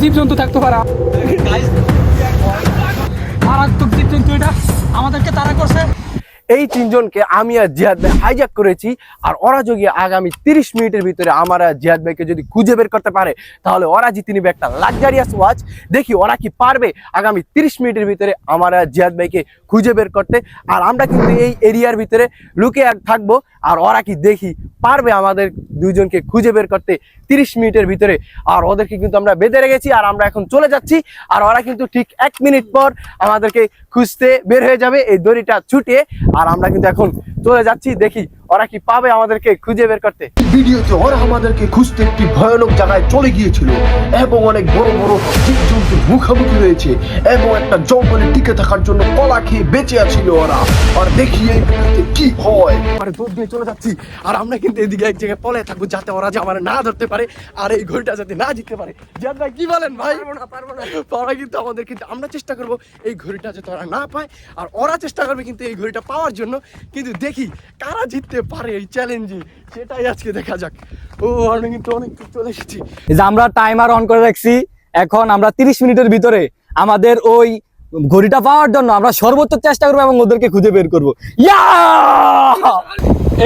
জীবজন্তু থাকতে পারা। আর মারাত্মক জীবজন্তু এটা। আমাদেরকে তারা করছে। এই তিনজনকে আমি আর জিহাদ ভাই হাইজ্যাক করেছি আর ওরা যদি আগামী তিরিশ মিনিটের ভিতরে আমার আর জিহাদ ভাইকে যদি খুঁজে বের করতে পারে, তাহলে ওরা জিতে নিবে একটা লাক্সারিয়াস ওয়াচ দেখি ওরা কি পারবে আগামী তিরিশ মিনিটের ভিতরে আমার আর জিহাদ ভাইকে খুঁজে বের করতে। আর আমরা কিন্তু এই এরিয়ার ভিতরে লুকিয়ে থাকব, আর ওরা কি দেখি পারবে আমাদের দুইজনকে খুঁজে বের করতে তিরিশ মিনিটের ভিতরে। আর ওদেরকে কিন্তু আমরা বেঁধে রেখেছি, আর আমরা এখন চলে যাচ্ছি, আর ওরা কিন্তু ঠিক এক মিনিট পর আমাদেরকে খুঁজতে বের হয়ে যাবে। এই দড়িটা ছুটিয়ে আর আমরা কিন্তু এখন চলে যাচ্ছি দেখি ওরা কি পাবে আমাদেরকে খুঁজে বের করতে? ভিডিওতে ওরা আমাদেরকে খুঁজতে একটি ভয়ানক জায়গায় চলে গিয়েছিল এবং অনেক বড় বড় জীবজন্তুর মুখোমুখি হয়েছে এবং একটা জঙ্গলে টিকে থাকার জন্য কলা খেয়ে বেঁচে আছিল ওরা। আর দেখি এই ভিডিওতে কি হয়। আর দৌড় দিয়ে চলে যাচ্ছি। আর আমরা কিন্তু এদিকে এক জায়গায় পলে থাকব যাতে ওরা যে আমার না ধরতে পারে আর এই ঘড়িটা যাতে না জিততে পারে। ভাই কি বলেন ভাই? পারব না ওরা কিন্তু আমাদের কিন্তু আমরা চেষ্টা করব এই ঘড়িটা যাতে ওরা না পায়। আর ওরা চেষ্টা করবে কিন্তু এই ঘড়িটা পাওয়ার জন্য। কিন্তু দেখি কারা জিততে পারে এই চ্যালেঞ্জে সেটাই আজকে দেখা যাক। ও আমরা কিন্তু অনেক চলে এসেছি। যে আমরা টাইমার অন করে রাখছি, এখন আমরা তিরিশ মিনিটের ভিতরে আমাদের ওই ঘড়িটা পাওয়ার জন্য আমরা সর্বোচ্চ চেষ্টা করব এবং ওদেরকে খুঁজে বের করব।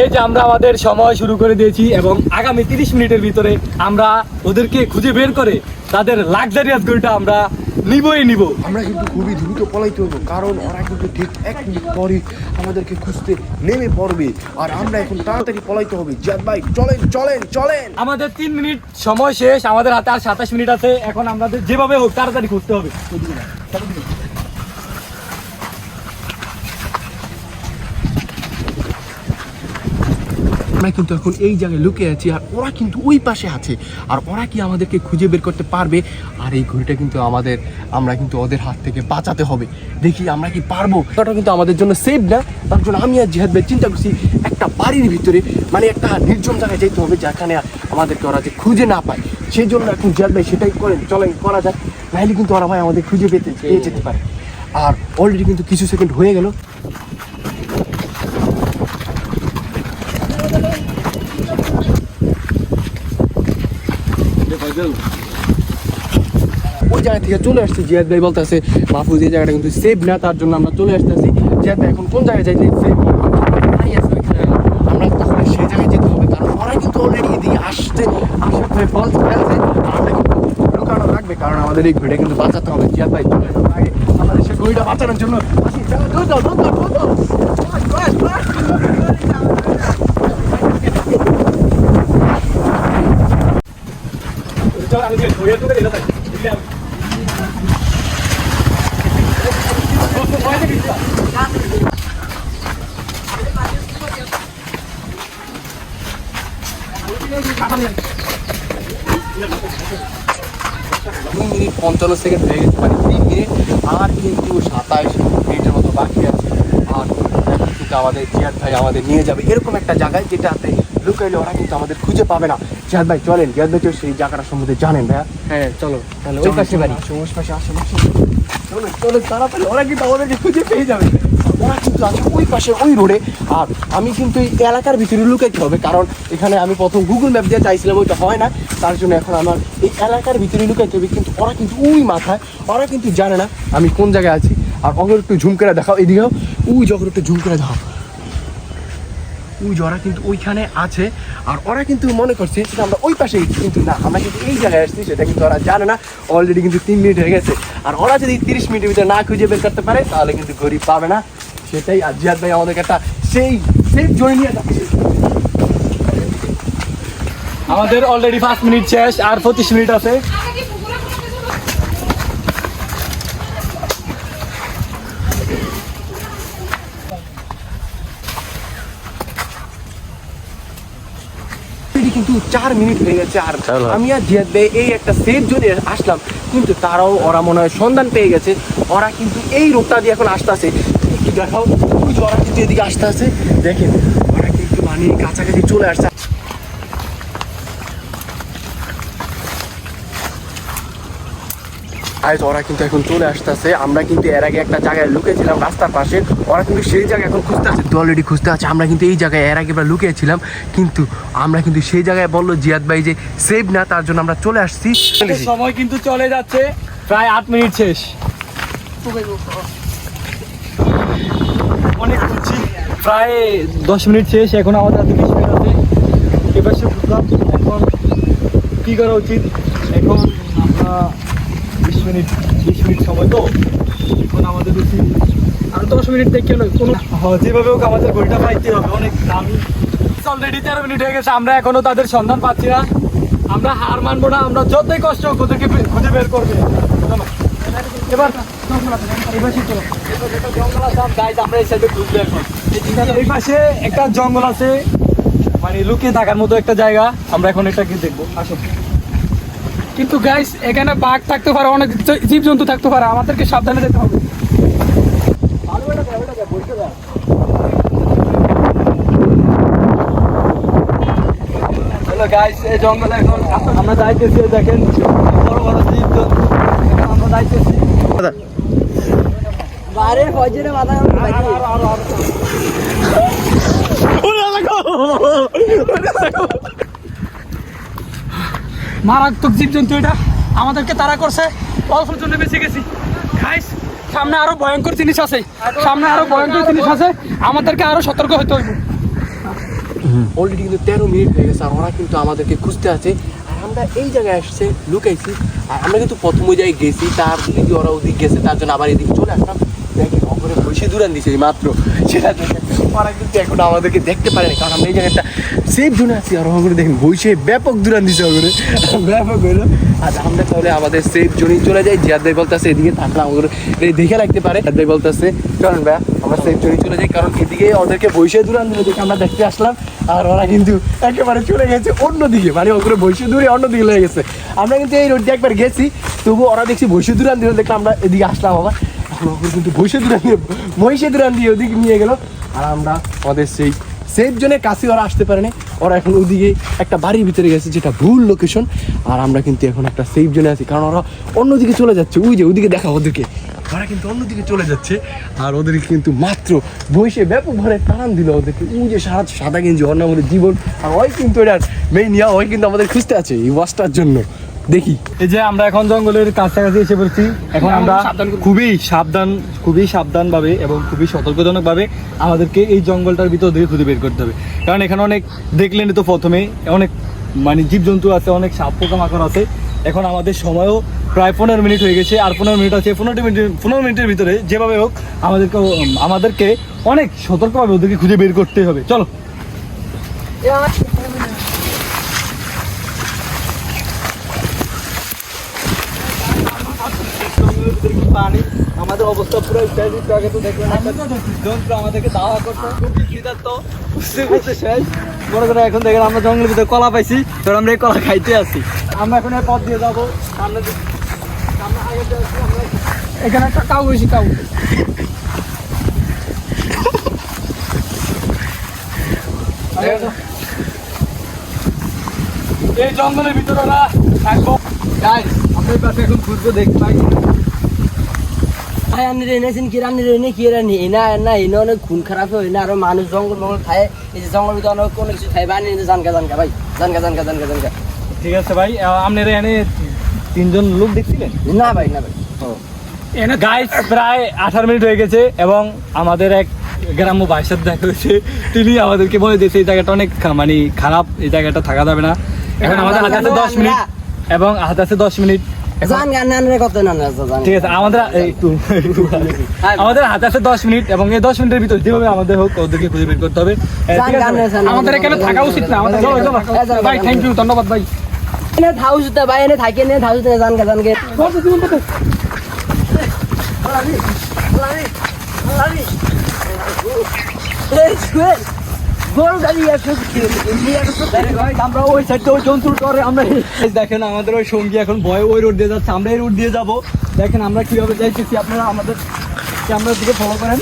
এই যে আমরা আমাদের সময় শুরু করে দিয়েছি এবং আগামী তিরিশ মিনিটের ভিতরে আমরা ওদেরকে খুঁজে বের করে তাদের লাক্সারিয়াস ঘড়িটা আমরা নিবই নিব। আমরা কিন্তু খুবই দ্রুত পলাইতে হব কারণ ওরা কিন্তু ঠিক এক মিনিট পরে আমাদেরকে খুঁজতে নেমে পড়বে। আর আমরা এখন তাড়াতাড়ি পলাইতে হবে। জিয়াদ ভাই চলেন চলেন চলেন। আমাদের তিন মিনিট সময় শেষ আমাদের হাতে আর সাতাশ মিনিট আছে। এখন আমাদের যেভাবে হোক তাড়াতাড়ি খুঁজতে হবে। আমরা কিন্তু এখন এই জায়গায় লুকিয়ে আছি আর ওরা কিন্তু ওই পাশে আছে। আর ওরা কি আমাদেরকে খুঁজে বের করতে পারবে? আর এই ঘড়িটা কিন্তু আমাদের, আমরা কিন্তু ওদের হাত থেকে বাঁচাতে হবে। দেখি আমরা কি পারব? ওটা কিন্তু আমাদের জন্য সেফ না? তার জন্য আমি আর জিহাদ ভাই চিন্তা করছি, একটা বাড়ির ভিতরে মানে একটা নির্জন জায়গায় যেতে হবে যেখানে আমাদেরকে ওরা যে খুঁজে না পায়। সেই জন্য এখন জিহাদ ভাই সেটাই করেন। চলেন, করা যাক। নাহলে কিন্তু ওরা ভাই আমাদের খুঁজে পেতে পেয়ে যেতে পারে। আর অলরেডি কিন্তু কিছু সেকেন্ড হয়ে গেল। ওই জায়গা থেকে চলে আসছে, জিয়াদ ভাই বলতেছে, মাহফুজ এই জায়গাটা কিন্তু সেফ না, তার জন্য আমরা চলে আসতেছি। জিয়াদ ভাই, এখন কোন জায়গায় যাইতে সেফ আমরা তাহলে সেই জায়গায় যেতে হবে। কারণ ওরা কিন্তু অলরেডি এদিকে আসছে। আসার পরে ফলস ফেলছে আমরা লাগবে, কারণ আমাদের এই ঘড়িটা কিন্তু বাঁচাতে হবে। জিয়াদ ভাই, চলে আগে আমাদের সেই ঘড়িটা বাঁচানোর জন্য। আসি চলো দৌড় দৌড় দাও দৌড় দাও চল, চল, চল। দুই মিনিট পঞ্চান্ন সেকেন্ড হয়ে গেছে। মানে তিন মিনিট আর কিন্তু সাতাইশ মিনিটের মতো বাকি আছে। আর আমাদের চেয়ার ভাই আমাদের নিয়ে যাবে। এরকম একটা জায়গায় যেটাতে লুকাইলে ওরা কিন্তু আমাদের খুঁজে পাবে না। জিয়াদ ভাই চলেন জিয়াদ ভাই তো সেই জায়গাটা সম্বন্ধে জানেন ভাইয়া। হ্যাঁ চলো তাহলে ওই পাশে বাড়ি। সমস পাশে আশেপাশে চলো চলো তাড়াতাড়ি ওরা কিন্তু আমাদেরকে খুঁজে পেয়ে যাবে। ওরা কিন্তু আছে ওই পাশে ওই রোডে। আর আমি কিন্তু এই এলাকার ভিতরে লুকাইতে হবে কারণ এখানে আমি প্রথম গুগল ম্যাপ দিয়ে চাইছিলাম ওইটা হয় না। তার জন্য এখন আমার এই এলাকার ভিতরে লুকাইতে হবে কিন্তু ওরা কিন্তু ওই মাথায় ওরা কিন্তু জানে না আমি কোন জায়গায় আছি। আর অগর একটু ঝুম করে দেখাও এদিকেও ওই জগর একটু ঝুম করে দেখাও। ওই ওরা কিন্তু ওইখানে আছে। আর ওরা কিন্তু মনে করছে যে আমরা ওই পাশে কিন্তু না, আমরা কিন্তু এই জায়গায় আসছি, সেটা কিন্তু ওরা জানে না। অলরেডি কিন্তু তিন মিনিট হয়ে গেছে। আর ওরা যদি তিরিশ মিনিটের ভিতরে না খুঁজে বের করতে পারে, তাহলে কিন্তু গরিব পাবে না। সেটাই আর জিয়াদ ভাই আমাদের একটা সেই সেফ জয় নিয়ে আমাদের অলরেডি পাঁচ মিনিট শেষ, আর পঁচিশ মিনিট আছে। কিন্তু চার মিনিট হয়ে গেছে আর আমি আর জিয়াদ ভাই এই একটা সেফ জোনে আসলাম কিন্তু তারাও ওরা মনে হয় সন্ধান পেয়ে গেছে। ওরা কিন্তু এই রোগটা দিয়ে এখন আসতেছে। একটু দেখাও ওই ওরা কিন্তু এদিকে আসতে আসে দেখেন ওরা কিন্তু মানে কাছাকাছি চলে আসছে। আজ ওরা কিন্তু এখন চলে আসতেছে। আমরা কিন্তু এর আগে একটা জায়গায় লুকিয়েছিলাম রাস্তার পাশে। ওরা কিন্তু সেই জায়গায় এখন খুঁজতে আছে তো অলরেডি খুঁজতে আছে আমরা কিন্তু এই জায়গায় এর আগে এবার লুকিয়েছিলাম। কিন্তু আমরা কিন্তু সেই জায়গায় বলল জিয়াদ ভাই যে সেভ না, তার জন্য আমরা চলে আসছি। সময় কিন্তু চলে যাচ্ছে। প্রায় আট মিনিট শেষ। অনেক খুঁজছি। প্রায় দশ মিনিট শেষ। এখন আমাদের হাতে বিশ মিনিট এবার সে এখন কী করা উচিত? এখন আমরা মিনিট বিশ মিনিট সময়। তো এখন আমাদের উচিত আর দশ মিনিট দেখে হলো কোনো হ্যাঁ, যেভাবে হোক আমাদের বইটা পাইতে হবে অনেক দামি। অলরেডি তেরো মিনিট হয়ে গেছে আমরা এখনও তাদের সন্ধান পাচ্ছি না। আমরা হার মানবো না আমরা যতই কষ্ট ওদেরকে খুঁজে বের করবে। এবার। এই পাশে একটা জঙ্গল আছে মানে লুকিয়ে থাকার মতো একটা জায়গা। আমরা এখন এটাকে দেখব। আসো। কিন্তু গাইস এখানে বাঘ থাকতে পারে অনেক জীবজন্তু থাকতে পারে আমাদেরকে সাবধানে যেতে হবে। হ্যালো গাইস এই জঙ্গলে এখন আমরা যাইতেছি দেখেন বড় বড় জীব জন্তু আমরা যাইতেছি। বারে ফজরে মাথা মারাত্মক জীবজন্তু এটা। আমাদেরকে তারা করছে। অল্পের জন্য বেঁচে গেছি। গাইস সামনে আরও ভয়ঙ্কর জিনিস আছে। সামনে আরও ভয়ঙ্কর জিনিস আছে। আমাদেরকে আরও সতর্ক হতে হবে অলরেডি কিন্তু তেরো মিনিট হয়ে গেছে আর ওরা কিন্তু আমাদেরকে খুঁজতে আছে। আর আমরা এই জায়গায় আসছে লুকাইছি। আর আমরা কিন্তু প্রথম ওই জায়গায় গেছি, তার দিকে ওরা ওদিক গেছে, তার জন্য আবার এদিকে চলে আসলাম। দিছে এই মাত্র। সেটা ওরা কিন্তু এখন আমাদেরকে দেখতে পারেনি, কারণ আমরা এই জায়গায় একটা সেফ জোনে আছি, আর ওগুলো দেখেন বসে ব্যাপক দূরান দিছে ওগুলো ব্যাপক হইল আর আমরা তাহলে আমাদের সেফ জোনেই চলে যাই জিয়াদ ভাই বলতেছে এদিকে থাকলে আমাদের দেখে রাখতে পারে জিয়াদ ভাই বলতেছে চলেন ভাই, আমরা সেফ জোনে চলে যাই, কারণ এদিকে ওদেরকে বসে দূরান দিলে দেখে আমরা দেখতে আসলাম, আর ওরা কিন্তু একেবারে চলে গেছে অন্যদিকে মানে ওগুলো বসে দূরে অন্যদিকে লেগে গেছে। আমরা কিন্তু এই রোড দিয়ে একবার গেছি তবু ওরা দেখছি বসে দূরান দিলে দেখলাম আমরা এদিকে আসলাম আবার। কিন্তু দিয়ে দিয়ে নিয়ে আর আমরা ওদের সেই সেফ ওরা আসতে ওরা এখন ওদিকে একটা বাড়ির ভিতরে গেছে, যেটা ভুল লোকেশন আর আমরা কিন্তু এখন একটা সেফ জোনে আছি, কারণ ওরা অন্যদিকে চলে যাচ্ছে। ওই যে ওদিকে দেখা ওদেরকে। ওরা কিন্তু অন্যদিকে চলে যাচ্ছে। আর ওদের কিন্তু মাত্র বসে ব্যাপক ভরে টান দিল ওদেরকে। ওই যে সারা, সাদা গেঞ্জি অন্য জীবন। আর ওই কিন্তু এটার মেইন ইয়া, ওই কিন্তু আমাদের খুঁজতে আছে এই ওয়াশটার জন্য। দেখি। এই যে আমরা এখন জঙ্গলের কাছাকাছি এসে পড়ছি। এখন আমরা খুবই সাবধান খুবই সাবধান ভাবে এবং খুবই সতর্কজনক ভাবে আমাদেরকে এই জঙ্গলটার ভিতর দিয়ে খুঁজে বের করতে হবে। কারণ এখানে অনেক দেখলেন তো প্রথমে অনেক মানে জীবজন্তু আছে অনেক সাপ পোকামাকড় আছে। এখন আমাদের সময়ও প্রায় পনেরো মিনিট হয়ে গেছে আর পনেরো মিনিট আছে পনেরো মিনিট পনেরো মিনিটের ভিতরে যেভাবে হোক আমাদেরকে আমাদেরকে অনেক সতর্কভাবে ওদেরকে খুঁজে বের করতে হবে। চলো। পানি আমাদের অবস্থা পুরো একটু আগে তো দেখবেন যন্ত্র আমাদেরকে দাওয়া খুবই ক্ষুধার্ত বুঝতে বুঝতে শেষ। মনে করেন এখন দেখেন আমরা জঙ্গলের ভিতরে কলা পাইছি তো আমরা এই কলা খাইতে আমরা এখন এই পথ দিয়ে যাব সামনে এখানে একটা কাউ বেশি কাউ। এই জঙ্গলের ভিতরে ওরা থাকব। গাইস আমরা পাশে এখন দেখতে পাই। ভাই আপনি কি রান্নি রেনে কি এনা না? এনে অনেক খুন খারাপ হয় না আরও মানুষ জঙ্গল মঙ্গল খায়। এই যে জঙ্গল ভিতরে অনেক কোনো কিছু জানকা জানকা ভাই জানকা জানকা জানকা জানকা। ঠিক আছে ভাই আপনারা এনে তিনজন লোক দেখছিলেন? না ভাই না ভাই। এনে গাইস প্রায় আঠারো মিনিট হয়ে গেছে এবং আমাদের এক গ্রাম্য ভাইয়ের সাথে দেখা হয়েছে। তিনি আমাদেরকে বলে দিয়েছে এই জায়গাটা অনেক মানে খারাপ এই জায়গাটা থাকা যাবে না। এখন আমাদের হাতে আছে দশ মিনিট এবং হাতে আছে দশ মিনিট। এখন- জান গান নান রে কত না না জান। ঠিক আছে আমাদের একটু আমাদের হাতে আছে দশ মিনিট এবং এই দশ মিনিটের ভিতর যেভাবে আমাদের হোক ওদেরকে খুঁজে বের করতে হবে। এ, জান ঠিক আছে গান ভাই? আমাদের এখানে থাকা উচিত না আমাদের। ভাই থ্যাংক ইউ ধন্যবাদ ভাই। এনে থাউস তে ভাই এনে থাকে এনে জানকা জানকে। দেখেন আমাদের ওই সঙ্গী এখন ভয় ওই রোড দিয়ে যাচ্ছে, আমরা এই রোড দিয়ে যাব দেখেন আমরা কীভাবে যাইতেছি, আপনারা আমাদের ক্যামেরার দিকে ফলো করেন।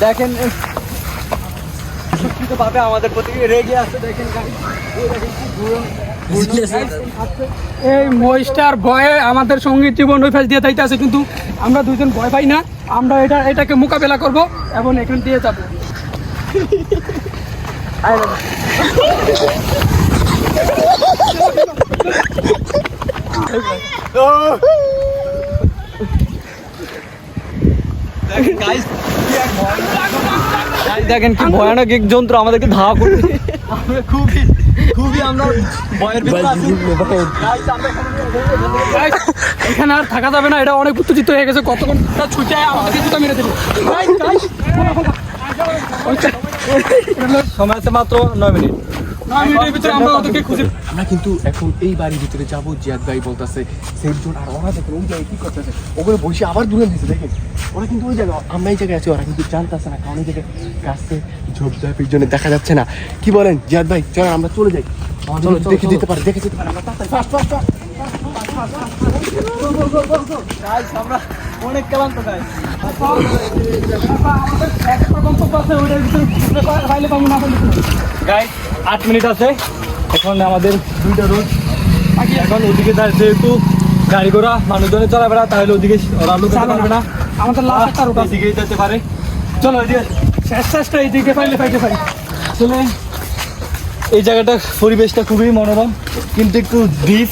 দেখেন এই- ভাবে আমাদের প্রতি রেগে আছে, দেখেন। এই দেখেন এই মহিষটার ভয়ে আমাদের সংগীত জীবন ওই পাশ দিয়ে তাইতে আছে কিন্তু আমরা দুজন ভয় পাই না। আমরা এটা এটাকে মোকাবেলা করব এবং এখান দিয়ে যাব। দেখেন কি ভয়ানক এক যন্ত্র আমাদেরকে ধাওয়া আমরা খুবই খুবই আমরা ভয়ের ভিতরে আছি। Guys, আমরা Guys, এখানে আর থাকা যাবে না এটা অনেক উত্তেজিত হয়ে গেছে কতক্ষণ ছুটে আমাকে জুতা মেরে। ওইটা- সময় আছে মাত্র নয় মিনিট। আমরা কিন্তু এখন এই বাড়ির ভিতরে যাব জিয়াদ ভাই বলতেছে সেফজন আর ওরা দেখেন ওই জায়গায় কি করতেছে ওগুলো বসে আবার দূরে দিচ্ছে দেখেন ওরা কিন্তু ওই জায়গায় আমরা এই জায়গায় আছি ওরা কিন্তু জানতেছে না কারণ এই জায়গায় গাছে ঝোপঝাপের জন্য দেখা যাচ্ছে না কি বলেন জিয়াদ ভাই চলেন আমরা চলে যাই চলো দেখে দিতে পারে দেখে যেতে পারে আমরা তাড়াতাড়ি ফাস্ট ফাস্ট আমরা অনেক ক্লান্ত গাইস একটা গন্তব্য আছে ওইটার ভিতরে খুঁজে পা- পাইলে পাবো না। গাইস আট মিনিট আছে। এখন আমাদের দুইটা রোড বাকি এখন ওদিকে যেহেতু গাড়ি ঘোড়া মানুষজনের চলাবে না তাহলে ওদিকে ওরা লোক চালাবে না। আমাদের লাস্ট একটা রোড আছে। যেতে পারে। চলো ওইদিকে শেষ শেষটা এইদিকে পাইলে পাইতে পারি আসলে এই জায়গাটা পরিবেশটা খুবই মনোরম কিন্তু একটু ডিপ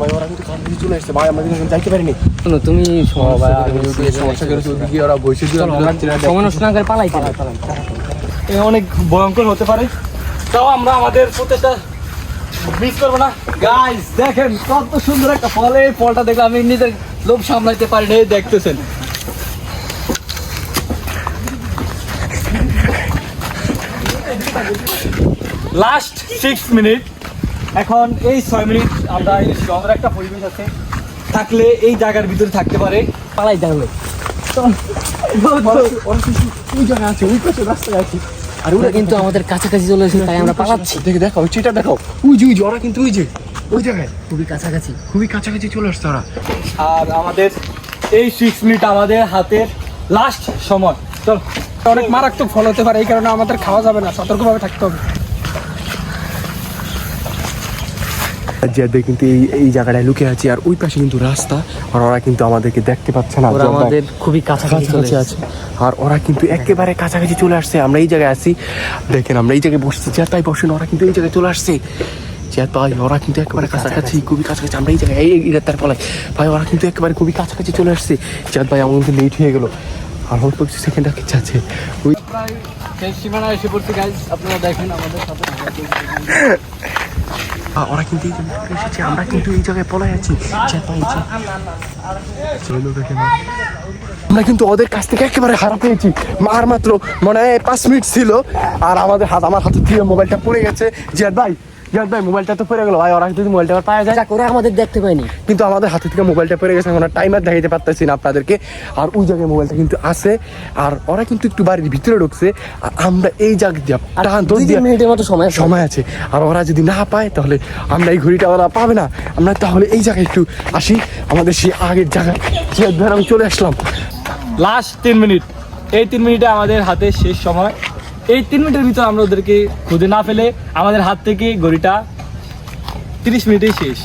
ভাই ওরা কিন্তু কান চলে আসছে। ভাই আমাদের এখন যাইতে পারিনি। তুমি সমস্যা করেছে ওদিকে ওরা বসে সময় নষ্ট না করে পালাইতে এ অনেক ভয়ঙ্কর হতে পারে। তাও আমরা আমাদের প্রচেষ্টা মিস করব না। গাইস দেখেন কত সুন্দর একটা ফল এই ফলটা দেখলে আমি নিজের লোভ সামলাইতে পারি না দেখতেছেন। লাস্ট সিক্স মিনিট এখন এই ছয় মিনিট আমরা এই শহরের একটা পরিবেশ আছে। থাকলে এই জায়গার ভিতরে থাকতে পারে। রাস্তায় আছে। আর ওরা কিন্তু আমাদের কাছাকাছি চলে এসেছে তাই আমরা পালাচ্ছি। দেখে দেখো ওই চিটা দেখো ওই যে ওই যে ওরা কিন্তু ওই যে ওই জায়গায়। খুবই কাছাকাছি। খুবই কাছাকাছি চলে আসছে ওরা। আর আমাদের এই সিক্স মিনিট আমাদের হাতের লাস্ট সময়। চল অনেক মারাত্মক ফল হতে পারে এই কারণে আমাদের খাওয়া যাবে না সতর্কভাবে থাকতে হবে। জিয়াদ ভাই কিন্তু এই এই জায়গাটায় লুকে আছে। আর ওই পাশে কিন্তু রাস্তা আর ওরা কিন্তু আমাদেরকে দেখতে পাচ্ছে না। ওরা আমাদের খুবই কাছাকাছি চলে আছে। আর ওরা কিন্তু একেবারে কাছাকাছি চলে আসছে। আমরা এই জায়গায় আছি। দেখেন আমরা এই জায়গায় বসছি। জিয়াদ ভাই বসেন ওরা কিন্তু এই জায়গায় চলে আসছে। জিয়াদ ভাই ওরা কিন্তু একেবারে কাছাকাছি খুবই কাছাকাছি। আমরা এই জায়গায় এই এই তার ফলে ভাই ওরা কিন্তু একেবারে খুবই কাছাকাছি চলে আসছে। জিয়াদ ভাই আমার কিন্তু লেট হয়ে গেল। আর অল্প কিছু সেকেন্ড রাখতে চাচ্ছে ওই প্রায় শেষ সীমানা এসে পড়ছি গাইজ আপনারা দেখেন আমাদের সাথে ওরা কিন্তু এই জায়গায় এসেছে আমরা কিন্তু এই জায়গায় পলাই আছি। নাও। আমরা কিন্তু ওদের কাছ থেকে একেবারে হারা পেয়েছি। মার মাত্র মনে হয় পাঁচ মিনিট ছিল আর আমাদের হাত আমার হাতে দিয়ে মোবাইলটা পড়ে গেছে। জিয়ার ভাই জিয়াদ ভাই মোবাইলটা তো পড়ে গেল। ভাই ওরা যদি মোবাইলটা আবার পাওয়া যায়। যাক ওরা আমাদের দেখতে পায়নি। কিন্তু আমাদের হাতে থেকে মোবাইলটা পড়ে গেছে এখন টাইমার দেখাইতে পারতেছি না আপনাদেরকে। আর ওই জায়গায় মোবাইলটা কিন্তু আছে আর ওরা কিন্তু একটু বাড়ির ভিতরে ঢুকছে আর আমরা এই জায়গা দিয়ে আর টান তিন দিয়ে মিনিটের মতো সময় সময় আছে। আর ওরা যদি না পায় তাহলে আমরা এই ঘড়িটা ওরা পাবে না। আমরা তাহলে এই জায়গায় একটু আসি আমাদের সেই আগের জায়গায়। জিয়াদ ভাই আমি চলে আসলাম। লাস্ট তিন মিনিট। এই তিন মিনিটে আমাদের হাতে শেষ সময়। এই তিন মিনিটের ভিতর আমরা ওদেরকে খুঁজে না ফেলে আমাদের হাত থেকে ঘড়িটা তিরিশ মিনিটেই শেষ।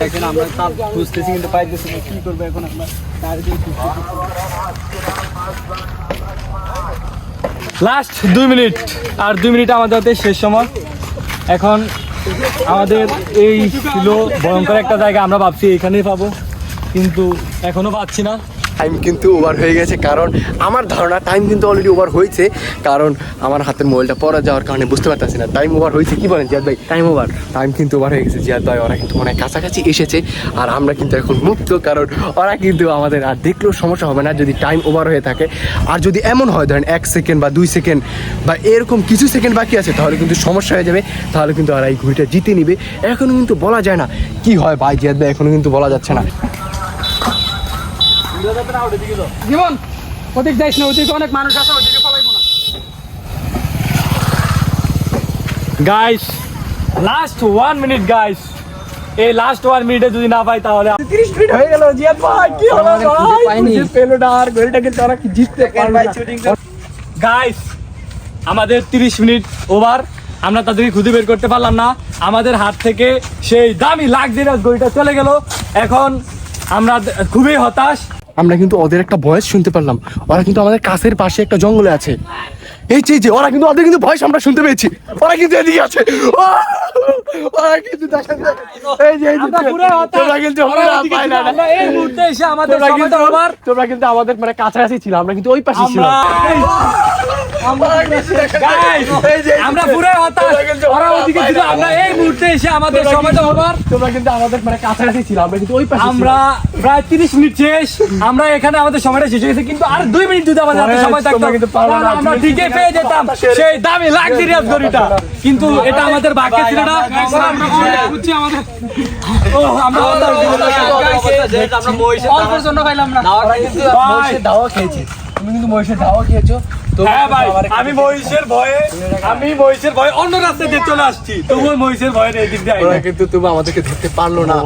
দেখেন আমরা তার খুঁজতেছি, কিন্তু পাইতেছি না। কি করব এখন আমরা? লাস্ট দুই মিনিট। আর দুই মিনিট আমাদের হাতে শেষ সময়। এখন আমাদের এই ছিল ভয়ঙ্কর একটা জায়গা, আমরা ভাবছি এখানেই পাবো। কিন্তু এখনও পাচ্ছি না। টাইম কিন্তু ওভার হয়ে গেছে কারণ আমার ধারণা টাইম কিন্তু অলরেডি ওভার হয়েছে কারণ আমার হাতের মোবাইলটা পড়া যাওয়ার কারণে বুঝতে পারতেছি না। টাইম ওভার হয়েছে কি বলেন জিয়াদ ভাই? টাইম ওভার টাইম কিন্তু ওভার হয়ে গেছে জিয়াদ ভাই ওরা কিন্তু অনেক কাছাকাছি এসেছে আর আমরা কিন্তু এখন মুক্ত কারণ ওরা কিন্তু আমাদের আর দেখলেও সমস্যা হবে না যদি টাইম ওভার হয়ে থাকে। আর যদি এমন হয় ধরেন এক সেকেন্ড বা দুই সেকেন্ড বা এরকম কিছু সেকেন্ড বাকি আছে তাহলে কিন্তু সমস্যা হয়ে যাবে তাহলে কিন্তু ওরা এই ঘুড়িটা জিতে নিবে। এখনও কিন্তু বলা যায় না কি হয় ভাই জিয়াদ ভাই এখনও কিন্তু বলা যাচ্ছে না। জীবন ওদিক যাইস না ওদিকে অনেক মানুষ আছে ওদিকে ফলাইবো না। Guys last one minute guys এই লাস্ট ওয়ান মিনিটে যদি না পাই তাহলে তিরিশ মিনিট হয়ে গেল জিয়াদ ভাই কি হলো আমাদের খুঁজে পাইনি। পেল আর ঘড়িটা কিন্তু ওরা কি জিততে পারবে না। গাইস আমাদের তিরিশ মিনিট ওভার আমরা তাদেরকে খুঁজে বের করতে পারলাম না। আমাদের হাত থেকে সেই দামি লাক্সারিয়াস গড়িটা চলে গেল। এখন আমরা খুবই হতাশ। আমরা কিন্তু ওদের একটা ভয়েস শুনতে পারলাম। ওরা কিন্তু আমাদের কাছের পাশে একটা জঙ্গলে আছে। এই যে ওরা কিন্তু ওদের কিন্তু ভয়েস আমরা শুনতে পেয়েছি। ওরা কিন্তু এদিকে আছে। ওরা কিন্তু এই যে। তোমরা কিন্তু এই মুহূর্তে এসে আমাদের তোমরা কিন্তু আমাদের মানে কাছাকাছি ছিল আমরা কিন্তু ওই পাশে ছিলাম। আমরা পুরো হতাশ। কিন্তু ওরা ওদিকে ছিল। আমরা এই মুহূর্তে এসে আমাদের সময়টা ওভার তোমরা কিন্তু আমাদের মানে কাছাকাছি ছিল আমরা কিন্তু ওই পাশে আমরা প্রায় তিরিশ মিনিট শেষ। আমরা এখানে আমাদের সময়টা শেষ হয়ে কিন্তু আর দুই মিনিট যদি আমাদের হাতে সময় থাকতো তোমরা কিন্তু পারবে না, তাহলে আমরা ঠিকই পেয়ে যেতাম। সেই দামি লাক্সারিয়াস গড়িটা কিন্তু এটা আমাদের ভাগ্যে ছিল না। আমরা আমাদের। ও, আমরা জন্য পাইলাম না। মহিষের দাওয়া খেয়েছি। তুমি কিন্তু মহিষের দাওয়া খেয়েছো। হ্যাঁ ভাই আমি মহিষের ভয়ে আমি মহিষের ভয়ে অন্য রাস্তায় দিয়ে চলে আসছি। তবুও মহিষের ভয়ে এদিক দিয়ে কিন্তু তুমি আমাদেরকে ধরতে পারল না।